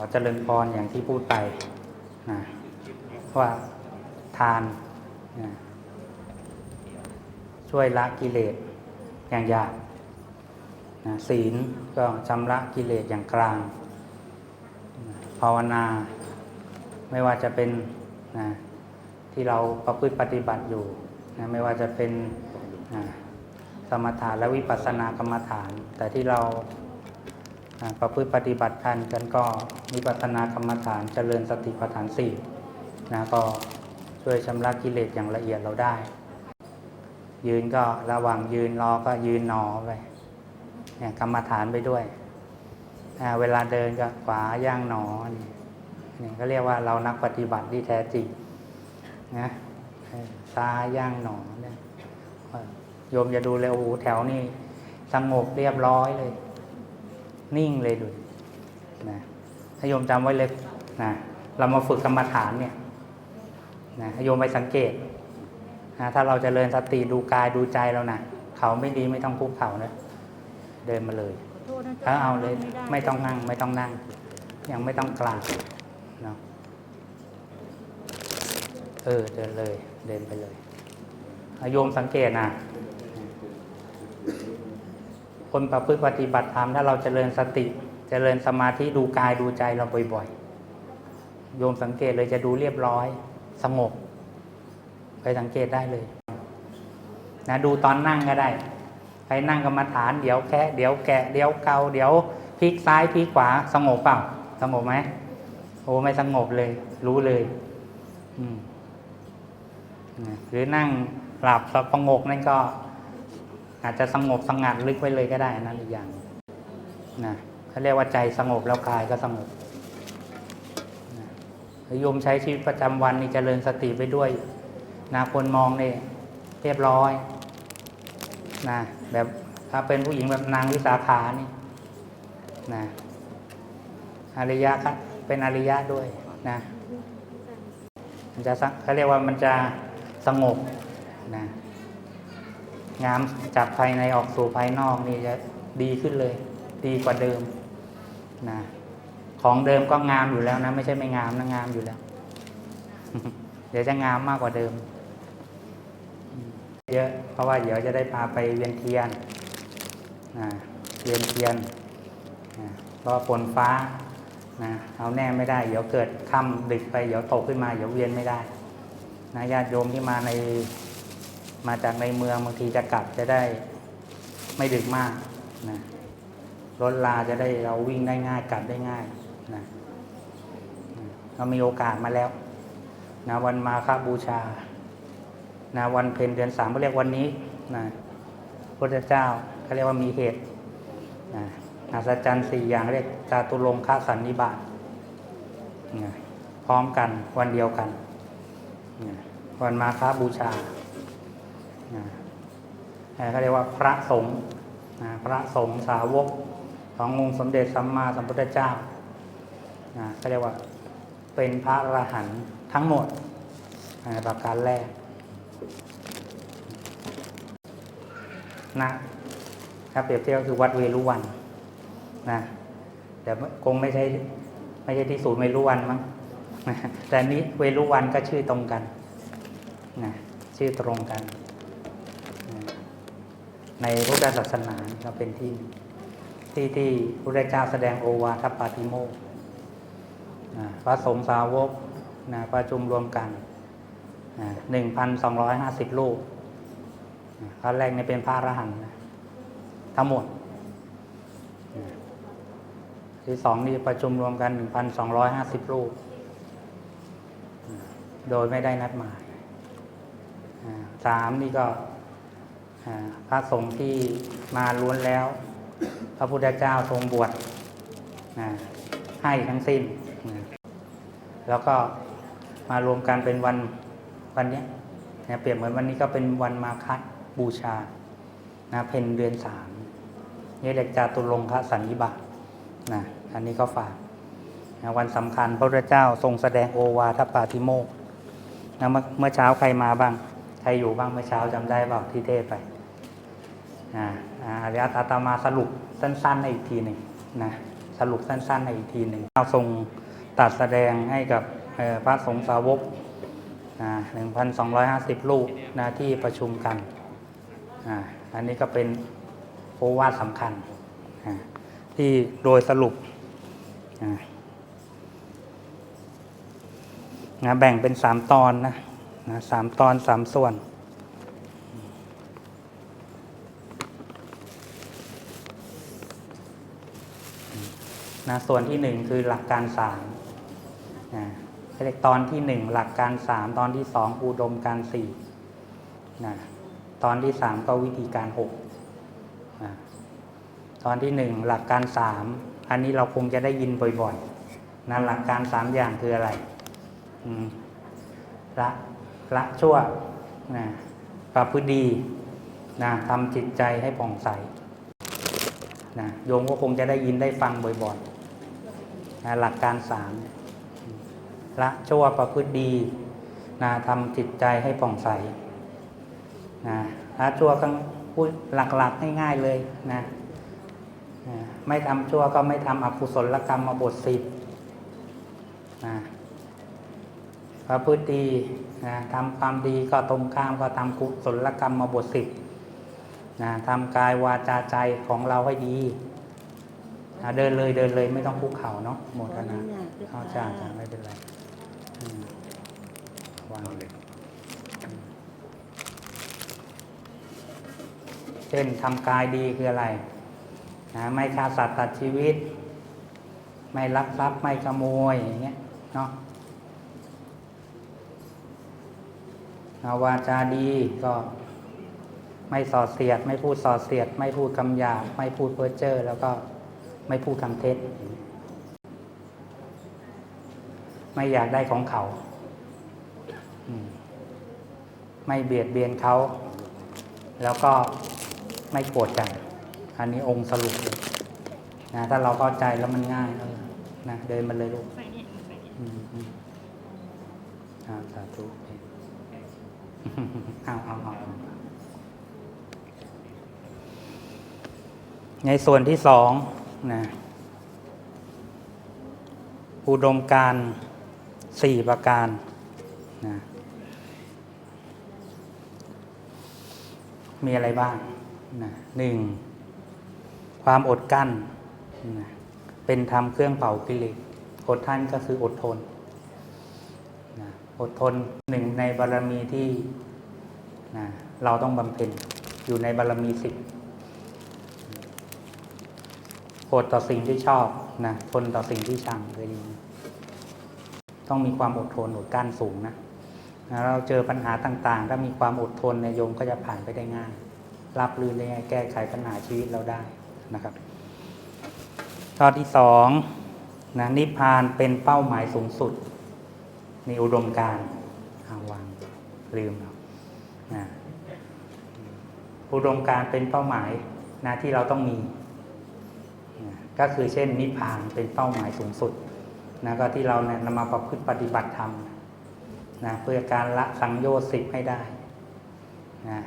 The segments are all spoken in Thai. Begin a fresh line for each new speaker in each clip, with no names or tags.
อเจริญพรอย่างที่พูดไปนะว่าทานนะช่วยละกิเลสอย่างหยาบนะศีลก็ชำระกิเลสอย่างกลางนะภาวนา ไม่ว่าจะเป็นนะที่เราประพฤติปฏิบัติอยู่นะไม่ว่าจะเป็นนะสมถะและวิปัสสนากรรมฐาน แต่ที่เราอ่า ประพฤติปฏิบัติกันกันก็มีปัฒนากรรมฐานเจริญสติปัฏฐานสี่นะก็ช่วยชำระกิเลสอย่างละเอียดเราได้ ยืนก็ระหว่างยืนรอก็ยืนนอไปเนี่ยกรรมฐานไปด้วย เวลาเดินก็ขวาย่างหนอนี่นี่ก็เรียกว่าเรานักปฏิบัติที่แท้จริงนะซ้ายย่างหนอเนี่ยโยมจะดูเลยโอ้โหแถวนี้สงบเรียบร้อยเลย นิ่งเลยดูนะถ้าโยมจำไว้เลยนะเรามาฝึกกรรมฐานเนี่ยนะให้โยมไปสังเกตนะถ้าเราจเจริญสติดูกายดูใจเรานะเขาไม่ดีไม่ต้องคุกเข่านะเดินมาเลย
ขอโทษนะ
ถ้าเอาเลย
ด้
ไม่ต้องนั่งไม่ต้องนั่ง ยังไม่ต้องกลางเนาะเออเดินเลย เดินไปเลยอะโยมสังเกตนะ คนประพฤติปฏิบัติธรรมถ้าเราจเจริญสติจเจริญสมาธิดูกายดูใจเราบ่อยๆ โยมสังเกตเลยจะดูเรียบร้อย สงบ ไปสังเกตได้เลยนะดูตอนนั่งก็ได้ใครนั่งกรรมฐานเดี๋ยวแค่เดี๋ยวแกะเดี๋ยวเกาเดี๋ยวพลิกซ้ายพลิกขวาสงบเปล่าสงบไหมโอ้ไม่สงบเลย รู้เลยอืมหรือนั่งหลับสงบนั่นก็ อาจจะสงบสงัดลึกไว้เลยก็ได้นั่นอีกอย่างนะเขาเรียกว่าใจสงบแล้วกายก็สงบนะโยมใช้ชีวิตประจำวันนี่เจริญสติไปด้วยนะคนมองนี่เรียบร้อยนะแบบถ้าเป็นผู้หญิงแบบนางวิสาขานี่นะอริยะครับเป็นอริยะด้วยนะมันจะเขาเรียกว่ามันจะสงบนะ งามจากภายในออกสู่ภายนอกนี่จะดีขึ้นเลย ดีกว่าเดิมนะของเดิมก็งามอยู่แล้วนะ ไม่ใช่ไม่งามนะงามอยู่แล้ว เดี๋ยวจะงามมากกว่าเดิม เยอะเพราะว่าเดี๋ยวจะได้พาไปเวียนเทียนนะเวียนเทียนนะเพราะฝนฟ้านะเอาแน่ไม่ได้ เดี๋ยวเกิดค่ำดึกไป เดี๋ยวตกขึ้นมา เดี๋ยวเวียนไม่ได้นะญาติโยมที่มาใน มาจากในเมืองบางทีจะกลับจะได้ไม่ดึกมากนะรถลาจะได้เราวิ่งได้ง่ายกลับได้ง่ายนะเรามีโอกาสมาแล้วนะวันมาคาบูชานะวันเพ็ญเดือนสามเขาเรียกวันนี้นะพระเจ้าเขาเรียกว่ามีเหตุนะอัศจรรย์สี่อย่างเรียกจาตุรงคสันนิบาตนะพร้อมกันวันเดียวกัน วันมาคาบูชา นะเขาเรียกว่าพระสงฆ์นะพระสงฆ์สาวกขององค์สมเด็จสัมมาสัมพุทธเจ้านะเขาเรียกว่าเป็นพระอรหันต์ทั้งหมดนประการแรกนะถ้าเปรียบเทียบก็คือวัดเวรุวันนะแต่คงไม่ใช่ไม่ใช่ที่ศูนย์เวรุวันมั้งแต่นี้เวรุวันก็ชื่อตรงกันนะชื่อตรงกัน ในพุทธศาสนาก็เป็นที่ที่ที่พระเจ้าแสดงโอวาทปาติโมกนะพระสงฆ์สาวกนะประชุมรวมกันหนึ่งพันสองร้อยห้าสิบรูปพระแรกเนี่ยเป็นพระอรหันต์ทั้งหมดที่สองนี่ประชุมรวมกัน1,250รูป โดยไม่ได้นัดหมายสามนี่ก็ พระสงฆ์ที่มาล้วนแล้ว พระพุทธเจ้าทรงบวชให้ทั้งสิ้น แล้วก็มารวมกันเป็นวันวันนี้เนี่ยเปรียบเหมือนวันนี้ก็เป็นวันมาคัดบูชานะเพนเดือนสามนี่เรียกจาตุรงคสันนิบาตนะอันนี้ก็ฝากนะวันสำคัญพระพุทธเจ้าทรงแสดงโอวาทปาติโมกนะเมื่อเมื่อเช้าใครมาบ้าง ใครอยู่บ้างเมื่อเช้าจำได้เปล่าที่เทศไป อ่าอ่าอาริยะอาตมาสรุปสั้นๆในอีกทีหนึ่งนะสรุปสั้นๆให้อีกทีหนึ่งเราทรงตัดแสดงให้กับพระสงฆ์สาวกนะ1,250 รูปนะที่ประชุมกันอ่าอันนี้ก็เป็นโอวาทสำคัญอ่าที่โดยสรุปอ่านะแบ่งเป็นสามตอนนะนะสามตอนสามส่วน นะส่วนที่หนึ่งคือหลักการสามนะตอนที่หนึ่งหลักการสามตอนที่สองอุดมการสี่นะตอนที่สามก็วิธีการหกนะตอนที่หนึ่งหลักการสามอันนี้เราคงจะได้ยินบ่อยๆนะหลักการสามอย่างคืออะไรละละชั่วนะประพฤติดีนะทำจิตใจให้ผ่องใสนะโยมก็คงจะได้ยินได้ฟังบ่อยๆ นะหลักการสามละชั่วประพฤติดีนะทำจิตใจให้ผ่องใสนะละชั่วก็พูดหลักๆง่ายๆเลยนะนะไม่ทำชั่วก็ไม่ทำอกุศลกรรมมาบทสิบนะประพฤติดีนะทำความดีก็ตรงข้ามก็ทำกุศลกรรมมาบทสิบนะทำกายวาจาใจของเราให้ดี เดินเลยเดินเลยไม่ต้องคุกเข่าเนาะโมทนาเอาจ้าจ้าไม่เป็นไรอืมวางเลยเช่นทำกายดีคืออะไรนะไม่ฆ่าสัตว์ตัดชีวิต ไม่ลักทรัพย์ไม่ขโมยอย่างเงี้ยเนาะเอาวาจาดีก็ไม่ส่อเสียด ไม่พูดส่อเสียด ไม่พูดคำหยาบไม่พูดเพ้อเจ้อแล้วก็ ไม่พูดคำเท็จ ไม่อยากได้ของเขา ไม่เบียดเบียนเขา แล้วก็ไม่โกรธกัน อันนี้องค์สรุปเลยนะถ้าเราเข้าใจแล้วมันง่ายนะเดินมาเลยลูกสาธุเอาเอาเอาในส่วนที่สอง นะอุดมการสี่ประการนะมีอะไรบ้างนะหนึ่งความอดกั้นนะเป็นธรรมเครื่องเป่ากิเลสอดท่านก็คืออดทนนะอดทนหนึ่งในบารมีที่นะเราต้องบำเพ็ญอยู่ในบารมีสิบ อดต่อสิ่งที่ชอบนะทนต่อสิ่งที่ชังเลยดีต้องมีความอดทนอดกั้นสูงนะเราเจอปัญหาต่างๆ ถ้ามีความอดทนในโยมก็จะผ่านไปได้ง่าย รับรื่นได้ง่ายแก้ไขปัญหาชีวิตเราได้นะครับข้อที่สองนะนิพพานเป็นเป้าหมายสูงสุด ในอุดมการอาวางลืมแล้วนะอุดมการเป็นเป้าหมายนะที่เราต้องมี ก็คือเช่นนิพพานเป็นเป้าหมายสูงสุดนะก็ที่เราเนี่ยนำมาประพฤติปฏิบัติธรรมนะเพื่อการละสังโยชน์สิบให้ได้นะ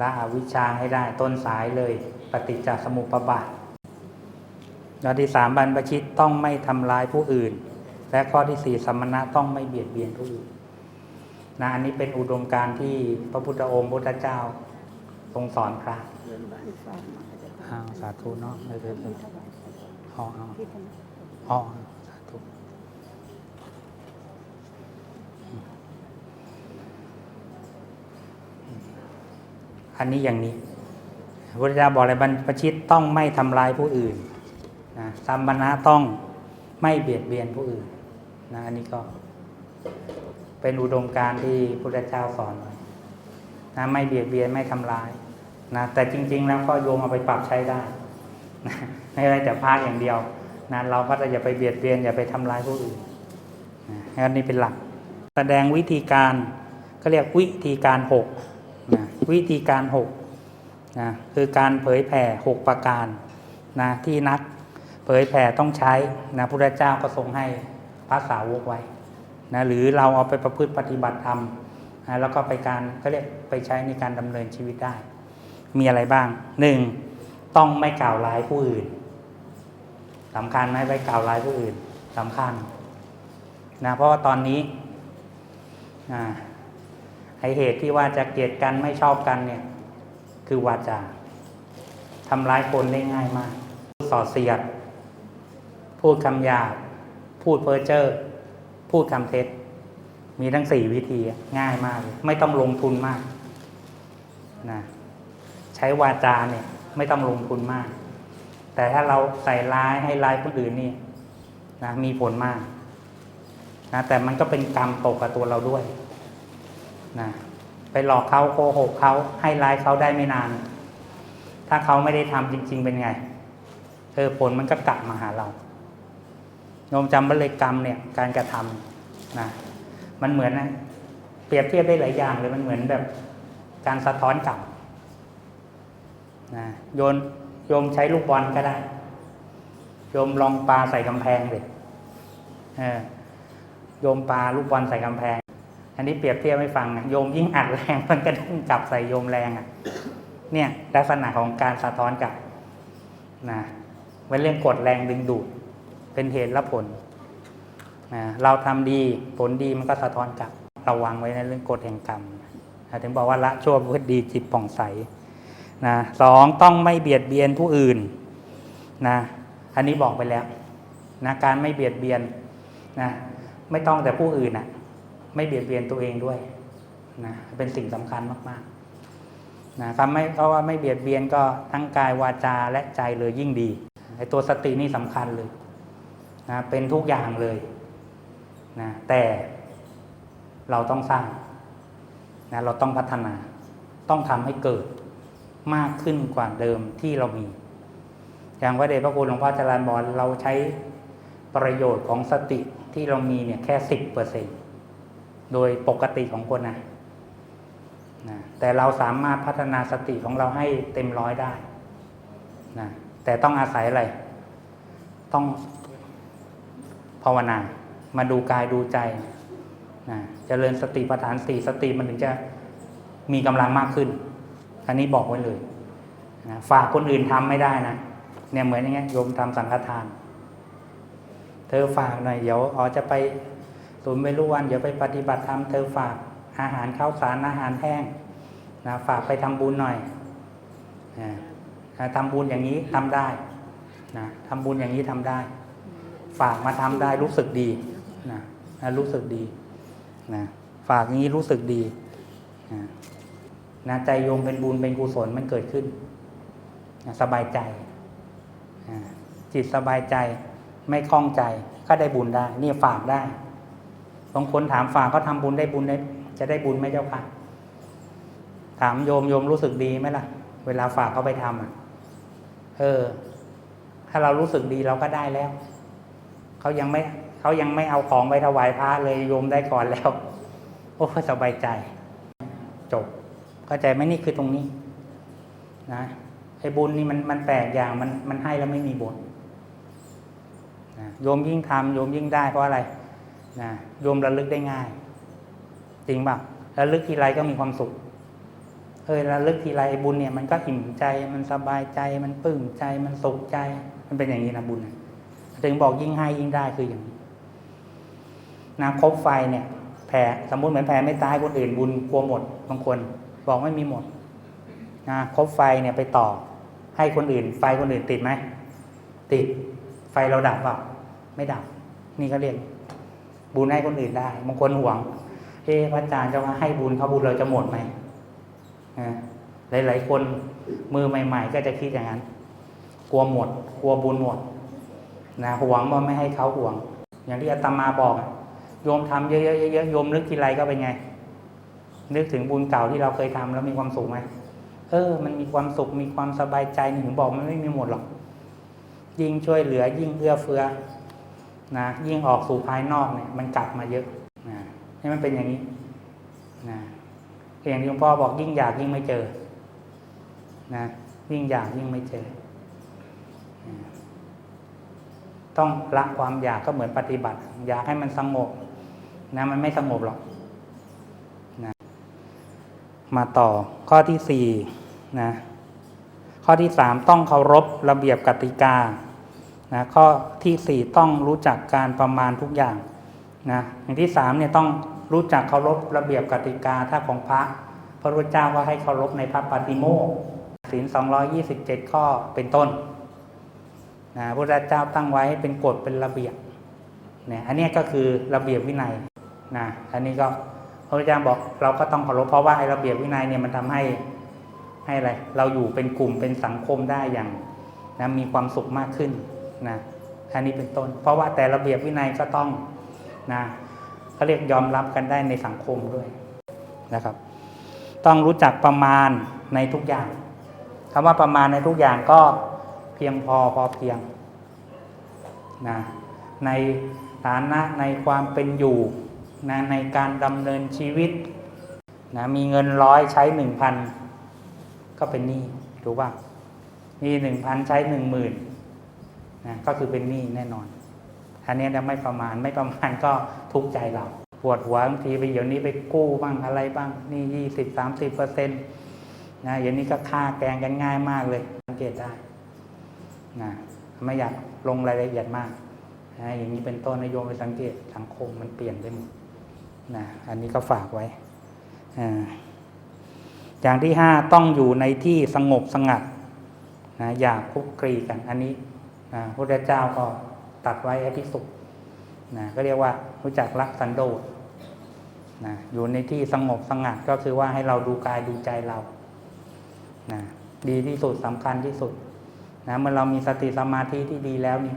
ละอวิชชาให้ได้ต้นสายเลย ปฏิจจสมุปบาทข้อที่สามบรรพชิตต้องไม่ทำร้ายผู้อื่น และข้อที่สี่สมณะต้องไม่เบียดเบียนผู้อื่นนะอันนี้เป็นอุดมการณ์ที่พระพุทธองค์พุทธเจ้าทรงสอนพระ
อ้า
วสาธุเนาะไม่เป็นไร
ถวาย
อ๋ออ๋อ
ที่ทำ
อ๋อสาธุอันนี้อย่างนี้พระเจ้าบอกเลยบรรพชิตต้องไม่ทำร้ายผู้อื่นนะสัมปนาต้องไม่เบียดเบียนผู้อื่นนะอันนี้ก็เป็นอุดมการณ์ที่พระเจ้าสอนไว้นะไม่เบียดเบียนไม่ทำร้าย นะแต่จริง ๆ แล้วก็โยมเอาไปปรับใช้ได้นะไม่ใช่แต่พาอย่างเดียวนะเราก็จะอย่าไปเบียดเบียนอย่าไปทำร้ายผู้อื่นนะอันนี้เป็นหลัก แสดงวิธีการก็เรียกวิธีการหกนะวิธีการหกนะคือการเผยแผ่หกประการนะที่นักเผยแผ่ต้องใช้นะพระเจ้าก็ทรงให้พระสาวกไว้นะหรือเราเอาไปประพฤติปฏิบัติธรรมนะแล้วก็ไปการก็เรียกไปใช้ในการดำเนินชีวิตได้ มีอะไรบ้างหนึ่งต้องไม่กล่าวร้ายผู้อื่นสำคัญไหมไปกล่าวร้ายผู้อื่นสำคัญนะเพราะว่าตอนนี้อ่าไอเหตุที่ว่าจะเกลียดกันไม่ชอบกันเนี่ย คือวาจาทำร้ายคนได้ง่ายมากพูดส่อเสียด พูดคำหยาบพูดเพ้อเจ้อพูดคำเท็จ มีทั้งสี่วิธีง่ายมากเลยไม่ต้องลงทุนมากนะ ช้วาจาเนี่ย ไม่ต้องลงทุนมาก แต่ถ้าเราใส่ร้ายให้ร้ายคนอื่นนี่นะมีผลมากนะแต่มันก็เป็นกรรมตกกับตัวเราด้วยนะไปหลอกเขาโกหกเขาให้ร้ายเขาได้ไม่นาน ถ้าเขาไม่ได้ทำจริง ๆ เป็นไงเออผลมันก็กลับมาหาเราโยมจำไว้เลยกรรมเนี่ยการกระทำนะมันเหมือนนะเปรียบเทียบได้หลายอย่างเลยมันเหมือนแบบการสะท้อนกลับ นะโยนโยมใช้ลูกบอลก็ได้ โยมลองปลาใส่กำแพงเลยโยมปลาลูกบอลใส่กำแพง อันนี้เปรียบเทียบให้ฟังโยมยิ่งอัดแรงมันก็ต้องกลับใส่โยมแรงอะ เนี่ยลักษณะของการสะท้อนกลับนะเป็นเรื่องกดแรงดึงดูด เป็นเหตุและผลนะเราทำดีผลดีมันก็สะท้อนกลับระวังไว้ในเรื่องกฎแห่งกรรมถึงบอกว่าละชั่วพฤติดีจิตผ่องใส นะสองต้องไม่เบียดเบียนผู้อื่นนะอันนี้บอกไปแล้วนะการไม่เบียดเบียนนะไม่ต้องแต่ผู้อื่นนะไม่เบียดเบียนตัวเองด้วยนะเป็นสิ่งสำคัญมากๆนะคำไม่เพราะว่าไม่เบียดเบียนก็ทั้งกายวาจาและใจเลยยิ่งดีไอ้ตัวสตินี่สำคัญเลยนะเป็นทุกอย่างเลยนะแต่เราต้องสร้างนะเราต้องพัฒนา ต้องทำให้เกิด มากขึ้นกว่าเดิมที่เรามี อย่างพระเดชพระคุณหลวงพ่อจรันบอกเราใช้ประโยชน์ของสติที่เรามีเนี่ยแค่สิบเปอร์เซ็นโดยปกติของคนนะนะแต่เราสามารถพัฒนาสติของเราให้เต็มร้อยได้นะแต่ต้องอาศัยอะไร ต้องภาวนา มาดูกายดูใจนะเจริญสติปัฏฐานสี่สติมันถึงจะมีกำลังมากขึ้น อันนี้บอกไว้เลยนะฝากคนอื่นทำไม่ได้นะเนี่ยเหมือนอย่างเงี้ยโยมทำสังฆทาน เธอฝากหน่อยเดี๋ยวอ๋อจะไปศูนย์ไม่รู้วันเดี๋ยวไปปฏิบัติธรรมเธอฝากอาหารข้าวสารอาหารแห้งนะฝากไปทำบุญหน่อยนะทำบุญอย่างนี้ทำได้นะทำบุญอย่างนี้ทำได้ ฝากมาทำได้รู้สึกดีนะนะรู้สึกดีนะฝากอย่างนี้รู้สึกดีนะ นะใจโยมเป็นบุญเป็นกุศลมันเกิดขึ้นนะสบายใจนะจิตสบายใจไม่คล่องใจก็ได้บุญได้ นี่ฝากได้บางคนถามฝากเขาทำบุญได้บุญได้ จะได้บุญไหมเจ้าค่ะ ถามโยมโยมรู้สึกดีไหมล่ะ เวลาฝากเขาไปทำอะ เออ ถ้าเรารู้สึกดีเราก็ได้แล้วเขายังไม่เขายังไม่เอาของไปถวายพระเลยโยมได้ก่อนแล้ว โอ้สบายใจ จบ เข้าใจไหมนี่คือตรงนี้นะไอ้บุญนี่มันมันแปลกอย่างมันมันให้แล้วไม่มีบทนะโยมยิ่งทำโยมยิ่งได้เพราะอะไรนะโยมระลึกได้ง่าย จริงป่ะระลึกทีไรก็มีความสุขเออระลึกทีไรไอ้บุญเนี่ยมันก็อิ่มใจมันสบายใจมันปลื้มใจมันสุขใจ มันเป็นอย่างนี้นะบุญถึงบอกยิ่งให้ยิ่งได้คืออย่างนี้นะคบไฟเนี่ยแผ่สมมุติเหมือนแผ่ไม่ตายคนอื่นบุญกลัวหมดบางคน บอกไม่มีหมดนะคบไฟเนี่ยไปต่อ ให้คนอื่น ไฟคนอื่นติดไหม ติด ไฟเราดับเปล่าไม่ดับ นี่เขาเรียกบุญให้คนอื่นได้บางคนห่วงเอ๊ะพระอาจารย์จะว่าให้บุญเขาบุญเราจะหมดไหมนะหลาย ๆ คนมือใหม่ ๆ ก็จะคิดอย่างนั้น กลัวหมด กลัวบุญหมดนะห่วงว่าไม่ให้เขาห่วง อย่างที่อาตมาบอกโยมทำเยอะๆเยอะๆโยมนึกทีไรก็เป็นไง นึกถึงบุญเก่าที่เราเคยทำแล้วมีความสุขไหมเออ มันมีความสุขมีความสบายใจถึงบอกมันไม่มีหมดหรอก ยิ่งช่วยเหลือยิ่งเอื้อเฟื้อนะยิ่งออกสู่ภายนอกเนี่ย มันกลับมาเยอะนะให้มันเป็นอย่างนี้นะอย่างที่หลวงพ่อบอกยิ่งอยากยิ่งไม่เจอนะยิ่งอยากยิ่งไม่เจอ ต้องละความอยากก็เหมือนปฏิบัติ อยากให้มันสงบนะมันไม่สงบหรอก มาต่อข้อที่สี่นะข้อที่สามต้องเคารพระเบียบกติกานะข้อที่สี่ต้องรู้จักการประมาณทุกอย่างนะอย่างที่สามเนี่ยต้องรู้จักเคารพระเบียบกติกาถ้าของพระพระพุทธเจ้าก็ให้เคารพในพระปาติโมกศีล227 ข้อเป็นต้นนะพระพุทธเจ้าตั้งไว้ให้เป็นกฎเป็นระเบียบเนี่ยอันนี้ก็คือระเบียบวินัยนะอันนี้ก็ ระพุทธเจ้าบอกเราก็ต้องเคารพเพราะว่าไอ้ระเบียบวินัยเนี่ยมันทำให้ให้อะไร เราอยู่เป็นกลุ่มเป็นสังคมได้อย่างนะมีความสุขมากขึ้นนะอันนี้เป็นต้น เพราะว่าแต่ระเบียบวินัยก็ต้องนะเขาเรียกยอมรับกันได้ในสังคมด้วยนะครับ ต้องรู้จักประมาณในทุกอย่างคำว่าประมาณในทุกอย่างก็เพียงพอพอเพียงนะในฐานะในความเป็นอยู่ นะในการดำเนินชีวิตนะมีเงินร้อยใช้หนึ่งพันก็เป็นหนี้ถูกป่ะมีหนึ่งพันใช้หนึ่งหมื่นนะก็คือเป็นหนี้แน่นอนอันนี้จะไม่ประมาณไม่ประมาณก็ทุกข์ใจเราปวดหัวบางทีไปเดี๋ยวนี้ไปกู้บ้างอะไรบ้างนี่ยี่สิบสามสิบเปอร์เซ็นต์นะเดี๋ยวนี้ก็ค่าแกงกันง่ายมากเลยสังเกตได้นะไม่อยากลงรายละเอียดมากนะอย่างนี้เป็นต้นนโยมไปสังเกตสังคมมันเปลี่ยนไปหมด นะอันนี้ก็ฝากไว้ อย่างที่ห้าต้องอยู่ในที่สงบสงัดนะอย่าคุกคลีกัน อันนี้นะพระเจ้าก็ตัดไว้ให้พิสุนะก็เรียกว่ารู้จักรักสันโดษนะอยู่ในที่สงบสงัดก็คือว่าให้เราดูกายดูใจเรานะดีที่สุดสำคัญที่สุดนะเมื่อเรามีสติสมาธิที่ดีแล้วนี่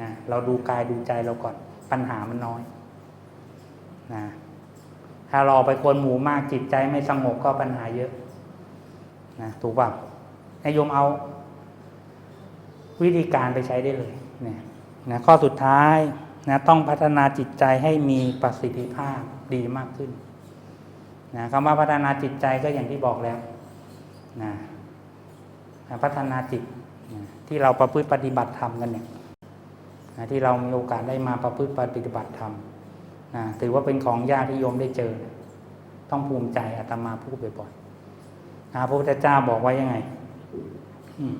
นะเราดูกายดูใจเราก่อนปัญหามันน้อยนะ ถ้าเราไปคนหมู่มากจิตใจไม่สงบก็ปัญหาเยอะนะถูกป่ะให้โยมเอา วิธีการไปใช้ได้เลยเนี่ยนะข้อสุดท้ายนะต้องพัฒนาจิตใจให้มีประสิทธิภาพดีมากขึ้นนะคำว่าพัฒนาจิตใจก็อย่างที่บอกแล้วนะนะพัฒนาจิตนะที่เราประพฤติปฏิบัติธรรมกันเนี่ยนะที่เรามีโอกาสได้มาประพฤติปฏิบัติธรรม นะถือว่าเป็นของยากที่โยมได้เจอ ต้องภูมิใจอาตมาพูดบ่อยๆนะพระพุทธเจ้าบอกไว้ยังไงอืม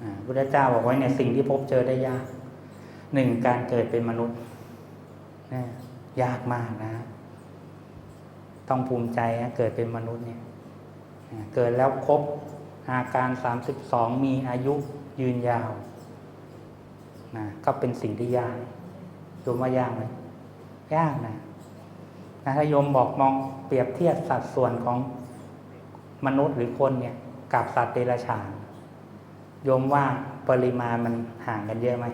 อ่าพุทธเจ้าบอกไว้เนี่ยสิ่งที่พบเจอได้ยากหนึ่งการเกิดเป็นมนุษย์นะยากมากนะ ต้องภูมิใจนะเกิดเป็นมนุษย์เนี่ยเกิดแล้วครบอาการสามสิบสองมีอายุยืนยาวนะก็เป็นสิ่งที่ยากโยมว่ายากไหม ยากนะนะถ้าโยมบอกมองเปรียบเทียบสัดส่วนของมนุษย์หรือคนเนี่ย กับสัตว์เดรัจฉานโยมว่าปริมาณมันห่างกันเยอะไหม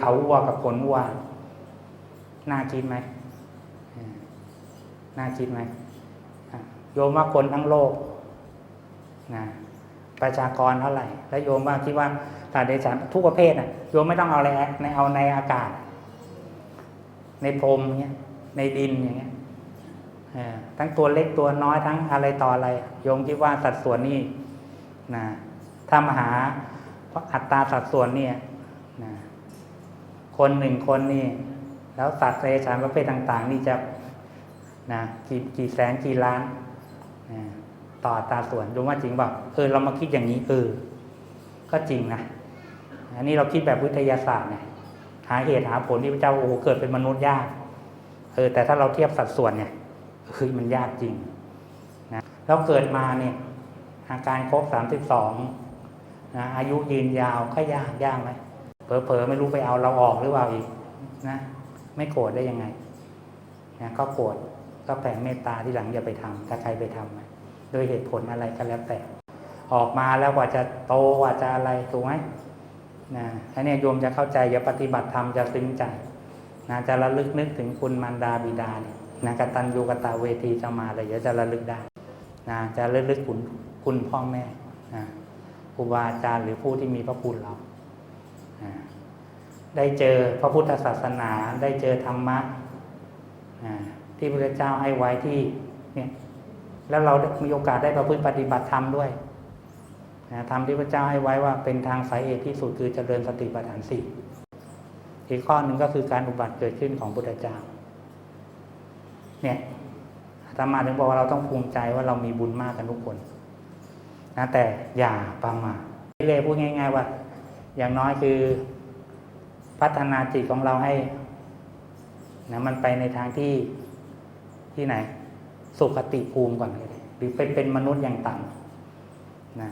เขาวัวกับขนวัวน่าคิดไหมน่าคิดไหมโยมว่าคนทั้งโลกนะประชากรเท่าไหร่ แล้วโยมว่าคิดว่าสัตว์เดรัจฉานทุกประเภทนะโยมไม่ต้องเอาอะไรในเอาในอากาศ ในพรมเนี้ยในดินอย่างเงี้ยทั้งตัวเล็กตัวน้อยทั้งอะไรต่ออะไร โยมคิดว่าสัดส่วนนี้นะถ้ามาหาอัตราสัดส่วนเนี่ยนะคนหนึ่งคนนี่ แล้วสัตว์เดรัจฉานประเภทต่าง ๆ นี่จะนะกี่กี่แสนกี่ล้านนะต่อตาส่วนดูว่าจริงเปล่าเออเรามาคิดอย่างนี้เออก็จริงนะอันนี้เราคิดแบบวิทยาศาสตร์เนี่ย หาเหตุหาผลที่พระเจ้าโอ้โหเกิดเป็นมนุษย์ยากเออแต่ถ้าเราเทียบสัดส่วนเนี่ยเฮ้ยมันยากจริงนะแล้วเกิดมาเนี่ยอาการครบสามสิบสองนะอายุยืนยาวก็ยากยากไหมเผลอๆไม่รู้ไปเอาเราออกหรือเปล่าอีกนะไม่โกรธได้ยังไงนะก็โกรธก็แผ่เมตตาที่หลังอย่าไปทำถ้าใครไปทำนะโดยเหตุผลอะไรก็แล้วแต่ ออกมาแล้วกว่าจะโตกว่าจะอะไรถูกไหม นะอันนี้โยมจะเข้าใจอย่าปฏิบัติธรรมจะซึ้งใจนะจะระลึกนึกถึงคุณมารดาบิดาเนี่ยนะกตัญญูกตาเวทีจะมาเดี๋ยวจะระลึกได้นะจะระลึกคุณคุณพ่อแม่นะครูบาอาจารย์หรือผู้ที่มีพระคุณเรานะได้เจอพระพุทธศาสนาได้เจอธรรมะนะที่พระเจ้าให้ไว้ที่เนี่ยแล้วเรามีโอกาสได้ประพฤติปฏิบัติธรรมด้วย นะธรรมที่พระเจ้าให้ไว้ว่าเป็นทางสายเอกที่สุดคือเจริญสติปัฏฐานสี่อีกข้อหนึ่งก็คือการอุบัติเกิดขึ้นของพุทธเจ้า เนี่ยอาตมาถึงบอกว่าเราต้องภูมิใจว่าเรามีบุญมากกันทุกคนนะแต่อย่าประมาทเรพูดง่าย ๆ ว่า อย่างน้อยคือพัฒนาจิตของเราให้นะมันไปในทางที่ที่ไหน สุขติภูมิก่อนเลยหรือเป็นเป็นมนุษย์อย่างต่ำนะ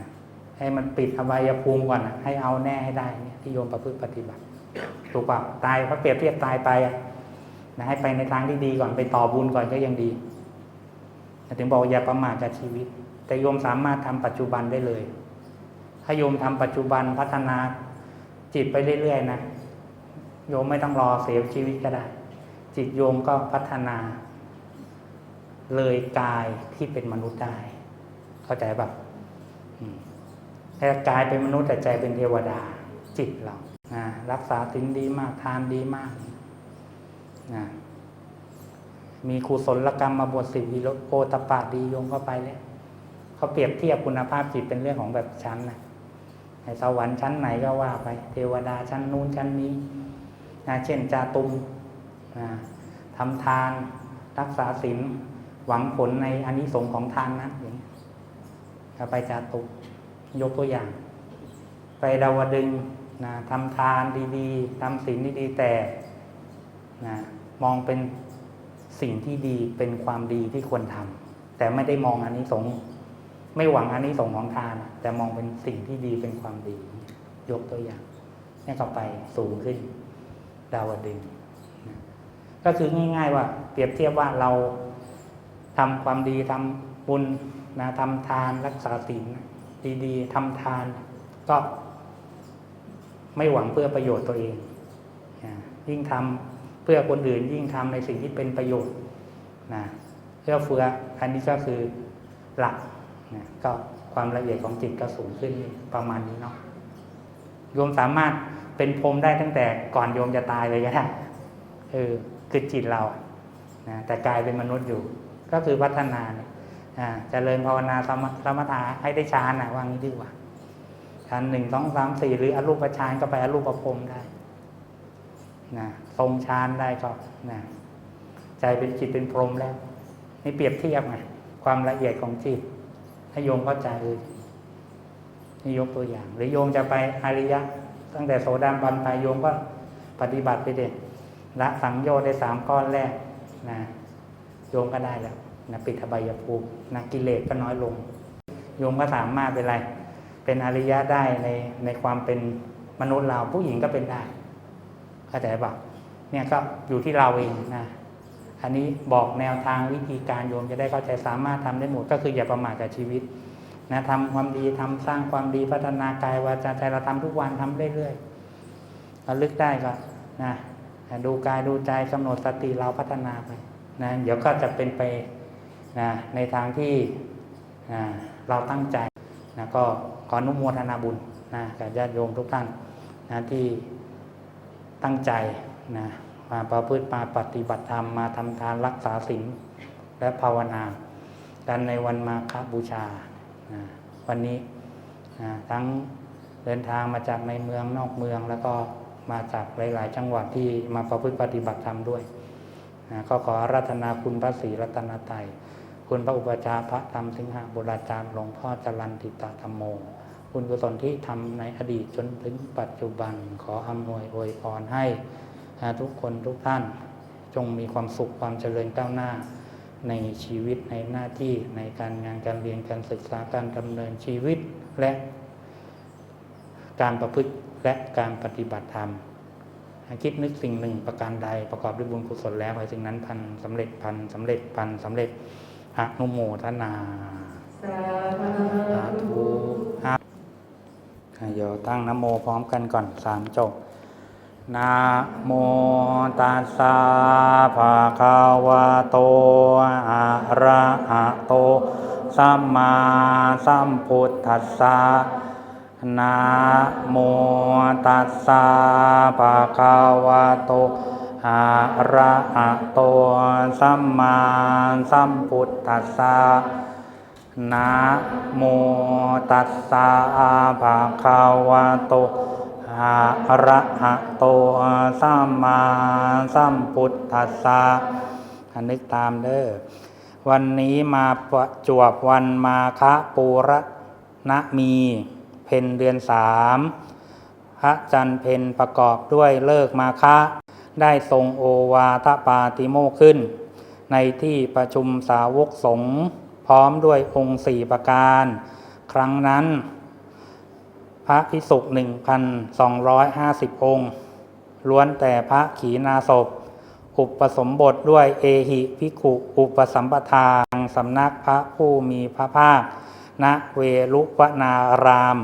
ให้มันปิดอบายภูมิก่อนนะให้เอาแน่ให้ได้เนี่ยที่โยมประพฤติปฏิบัติ ถูกป่าตายพระเปรียบเทียบตายไปนะให้ไปในทางที่ดีก่อนไปต่อบุญก่อนก็ยังดีถึงบอกอย่าประมาทกับชีวิต แต่โยมสามารถทำปัจจุบันได้เลย ถ้าโยมทำปัจจุบันพัฒนาจิตไปเรื่อยๆนะโยมไม่ต้องรอเสียชีวิตก็ได้ จิตโยมก็พัฒนา เลยกายที่เป็นมนุษย์ได้ เข้าใจแบบ แต่กายเป็นมนุษย์แต่ใจเป็นเทวดาจิตเรานะรักษาสินดีมากทานดีมากนะมีครูศลกรรมมาบวชสิบวิโรโอตปาดีโยมก็ไปแล้วเขาเปรียบเทียบคุณภาพจิตเป็นเรื่องของแบบชั้นนะในสวรรค์ชั้นไหนก็ว่าไป เทวดาชั้นนู้นชั้นนี้นะเช่นจาตุมนะทำทาน รักษาศีลหวังผลในอานิสงส์ของทานนะอย่างนี้ไปจาตุม ยกตัวอย่าง ไปดาวดึงนะทำทานดีๆทำศีลดีๆแต่นะมองเป็นสิ่งที่ดีเป็นความดีที่ควรทำแต่ไม่ได้มองอานิสงส์ไม่หวังอานิสงส์ของทาน แต่มองเป็นสิ่งที่ดีเป็นความดี ยกตัวอย่างนี่ยก็ไปสูงขึ้น ดาวดึงก็คือง่าย ๆ ว่า เปรียบเทียบว่าเราทำความดีทำบุญนะทำทานรักษาศีล ดีๆทำทาน ก็ไม่หวังเพื่อประโยชน์ตัวเอง ยิ่งทำเพื่อคนอื่น ยิ่งทำในสิ่งที่เป็นประโยชน์นะเพื่อเฟืออันนี้ก็คือหลักนะก็ความละเอียดของจิตก็สูงขึ้นประมาณนี้เนาะโยมสามารถเป็นพรหมได้ตั้งแต่ก่อนโยมจะตายเลยก็ได้เออคือจิตเรานะแต่กายเป็นมนุษย์อยู่ ก็คือพัฒนาเนี่ยอ่า เจริญภาวนาสมสมถะให้ได้ฌานนะว่างี้ดีกว่าฌานหนึ่งสองสามสี่หรืออรูปฌานก็ไปอรูปภพได้นะทรงฌานได้ก็นะใจเป็นจิตเป็นพรหมแล้วนี่เปรียบเทียบไงความละเอียดของจิตให้โยมเข้าใจเลยนี่ยกตัวอย่าง หรือโยมจะไปอริยะ ตั้งแต่โสดาบันไปโยมก็ปฏิบัติไปเด็ดละสังโยชน์ได้สามก้อนแรกนะโยมก็ได้แล้ว นะปิดอบายภูมินะกิเลสก็น้อยลง โยมก็สามารถเป็นอะไร เป็นอริยะได้ในในความเป็นมนุษย์เราผู้หญิงก็เป็นได้เข้าใจปะเนี่ยก็อยู่ที่เราเองนะอันนี้บอกแนวทางวิธีการโยมจะได้เข้าใจสามารถทำได้หมดก็คืออย่าประมาทกับชีวิตนะทำความดีทำสร้างความดีพัฒนากายวาจาใจเราทำทุกวันทำเรื่อยๆเราลึกได้ก็นะดูกายดูใจกำหนดสติเราพัฒนาไปนะเดี๋ยวก็จะเป็นไป นะในทางที่นะเราตั้งใจนะก็ขออนุโมทนาบุญนะกับญาติโยมทุกท่านนะที่ตั้งใจนะมาประพฤติมาปฏิบัติธรรมมาทำทานรักษาศีลและภาวนากันในวันมาฆบูชานะวันนี้นะทั้งเดินทางมาจากในเมืองนอกเมืองแล้วก็มาจากหลาย ๆ จังหวัดที่มาประพฤติปฏิบัติธรรมด้วยนะก็ขอรัตนาคุณพระศรีรัตนตรัย คุณพระอุปชาพระธรรมสิงหบุราจารย์หลวงพ่อจรันติตาธรรมโม คุณกุศลที่ทำในอดีตจนถึงปัจจุบันขออำนวยอวยพรให้ทุกคนทุกท่านจงมีความสุขความเจริญก้าวหน้า ในชีวิตในหน้าที่ในการงานการเรียนการศึกษาการดำเนินชีวิตและการประพฤติและการปฏิบัติธรรมคิดนึกสิ่งหนึ่งประการใดประกอบด้วยบุญกุศลแล้วขอสิ่งนั้นพันสำเร็จพันสำเร็จพันสำเร็จ อนุโมทนาสาธุเดี๋ยวตั้งนโมพร้อมกันก่อนสามจบนะโมตัสสะภะคะวะโตอะระหะโตสัมมาสัมพุทธัสสะนะโมตัสสะภะคะวะโต อะระหะโตสัมมาสัมพุทธัสสะนะโมตัสสะภะคะวะโตอะระหะโตสัมมาสัมพุทธัสสะอันนึกตามเด้อวันนี้มาประจวบวันมาคะปูระนะมีเพ็ญเดือนสามพระจันทร์เพนประกอบด้วยเลิกมาคะ ได้ทรงโอวาทปาติโมขึ้น ในที่ประชุมสาวกสงฆ์พร้อมด้วยองค์สี่ประการ ครั้งนั้น พระพิสุหนึ่งพันสองร้อยห้าสิบองค์ ล้วนแต่พระขีณาสพอุปสมบทด้วยเอหิภิกขุอุปสัมปทายังสำนักพระผู้มีพระภาค ณเวลุวนาราม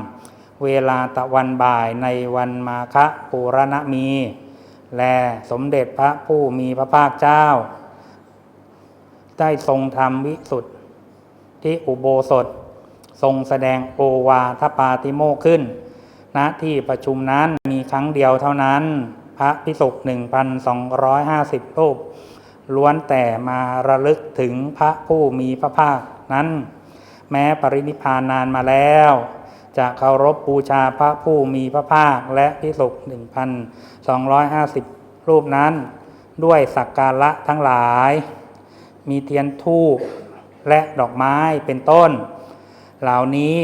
เวลาตะวันบ่ายในวันมาฆปูรณมี และสมเด็จพระผู้มีพระภาคเจ้า ได้ทรงทำวิสุทธิอุโบสถ ทรงแสดงโอวาทปาติโมกข์ขึ้นณที่ประชุมนั้นมีครั้งเดียวเท่านั้น พระพิสุหนึ่งพันสองร้อยห้าสิบรูปล้วนแต่มาระลึกถึงพระผู้มีพระภาคนั้น แม้ปรินิพพานนานมาแล้ว จะเคารพบูชาพระผู้มีพระภาคและพิสุหนึ่งพันสองร้อยห้าสิบรูปนั้น ด้วยสักการะทั้งหลาย มีเทียนทูปและดอกไม้เป็นต้น เหล่านี้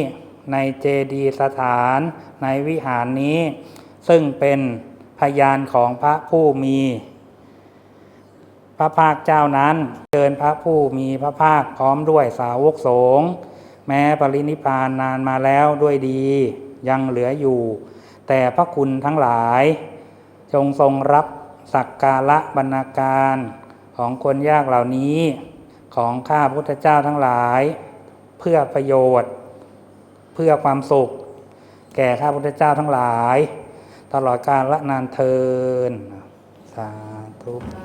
ในเจดีสถานในวิหารนี้ ซึ่งเป็นพยานของพระผู้มี พระภาคเจ้านั้นเชิญพระผู้มีพระภาคพร้อมด้วยสาวกสงฆ์ แม้ปรินิพานนานมาแล้วด้วยดียังเหลืออยู่ แต่พระคุณทั้งหลาย จงทรงรับสักการะบรรณาการของคนยากเหล่านี้ ของข้าพุทธเจ้าทั้งหลาย เพื่อประโยชน์ เพื่อความสุข แก่ข้าพุทธเจ้าทั้งหลาย ตลอดกาลละนานเทินสาธุ